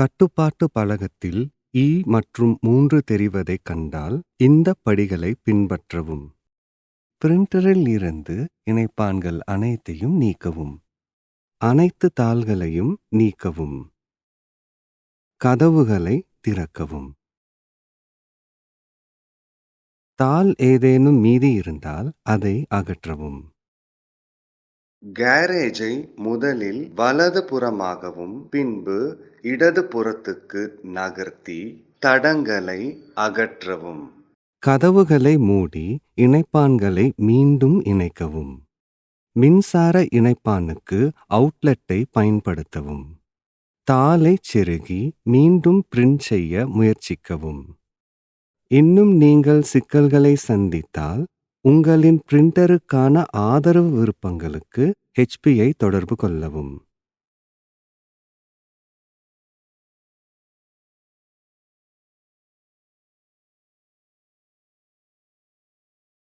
கட்டுப்பாட்டு பலகத்தில் இ மற்றும் மூன்று தெரிவதைக் கண்டால் இந்த படிகளை பின்பற்றவும். பிரிண்டரில் இருந்து இணைப்பான்கள் அனைத்தையும் நீக்கவும். அனைத்து தாள்களையும் நீக்கவும். கதவுகளை திறக்கவும். தாள் ஏதேனும் மீதி இருந்தால் அதை அகற்றவும். கேரேஜை முதலில் வலது புறமாகவும் பின்பு இடது புறத்துக்கு நகர்த்தி தடங்களை அகற்றவும். கதவுகளை மூடி இணைப்பான்களை மீண்டும் இணைக்கவும். மின்சார இணைப்பானுக்கு அவுட்லெட்டை பயன்படுத்தவும். தாளை செருகி மீண்டும் பிரிண்ட் செய்ய முயற்சிக்கவும். இன்னும் நீங்கள் சிக்கல்களை சந்தித்தால் உங்களின் பிரிண்டருக்கான ஆதரவு விருப்பங்களுக்கு ஹெச்பியை தொடர்பு கொள்ளவும்.